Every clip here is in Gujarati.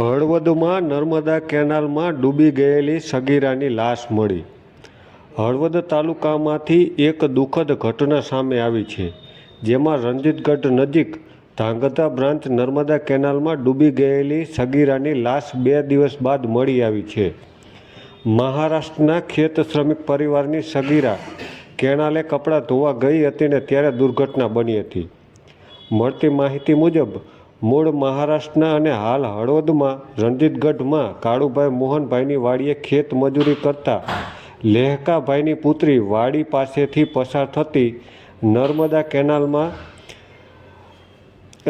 હળવદમાં નર્મદા કેનાલમાં ડૂબી ગયેલી સગીરાની લાશ મળી. હળવદ તાલુકામાંથી એક દુઃખદ ઘટના સામે આવી છે, જેમાં રણજીતગઢ નજીક ધાંગધ્રા બ્રાન્ચ નર્મદા કેનાલમાં ડૂબી ગયેલી સગીરાની લાશ બે દિવસ બાદ મળી આવી છે. મહારાષ્ટ્રના ખેત શ્રમિક પરિવારની સગીરા કેનાલે કપડાં ધોવા ગઈ હતી ને ત્યારે દુર્ઘટના બની હતી. મળતી માહિતી મુજબ મૂળ મહારાષ્ટ્રના અને હાલ હળવદમાં, રણજીતગઢમાં કાળુભાઈ મોહનભાઈની વાડીએ ખેત મજૂરી કરતા લેહકાભાઈની પુત્રી વાડી પાસેથી પસાર થતી નર્મદા કેનાલમાં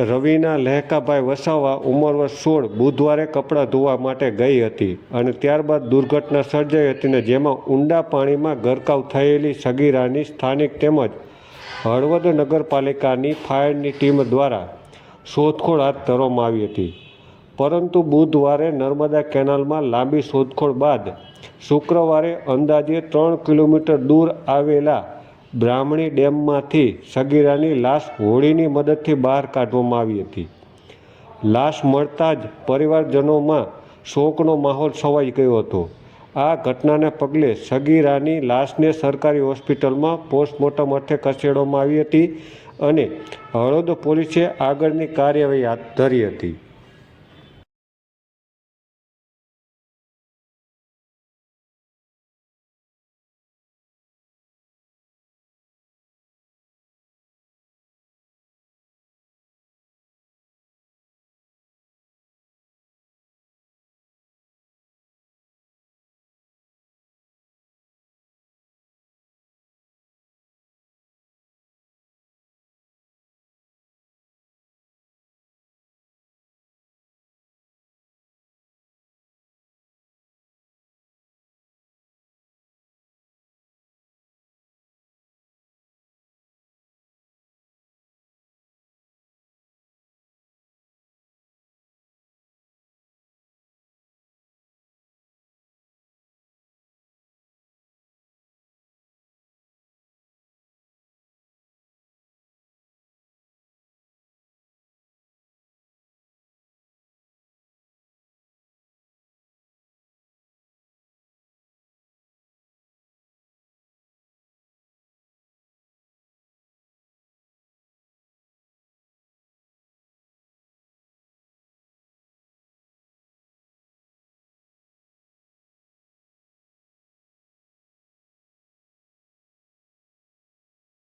રવિના લહેકાભાઈ વસાવા ઉંમર વર્ષ સોળ, બુધવારે કપડાં ધોવા માટે ગઈ હતી અને ત્યારબાદ દુર્ઘટના સર્જાઈ હતી ને જેમાં ઊંડા પાણીમાં ગરકાવ થયેલી સગીરાની સ્થાનિક તેમજ હળવદ નગરપાલિકાની ફાયરની ટીમ દ્વારા શોધખોળ હાથ ધરવામાં આવી હતી. પરંતુ બુધવારે નર્મદા કેનાલમાં લાંબી શોધખોળ બાદ શુક્રવારે અંદાજે ત્રણ કિલોમીટર દૂર આવેલા બ્રાહ્મણી ડેમમાંથી સગીરાની લાશ હોડીની મદદથી બહાર કાઢવામાં આવી હતી. લાશ મળતા જ પરિવારજનોમાં શોકનો માહોલ છવાઈ ગયો હતો. આ ઘટનાને પગલે સગીરાની લાશને સરકારી હોસ્પિટલમાં પોસ્ટમોર્ટમ અર્થે ખસેડવામાં આવી હતી અને હળવદ પોલીસે આગળની કાર્યવાહી હાથ ધરી હતી.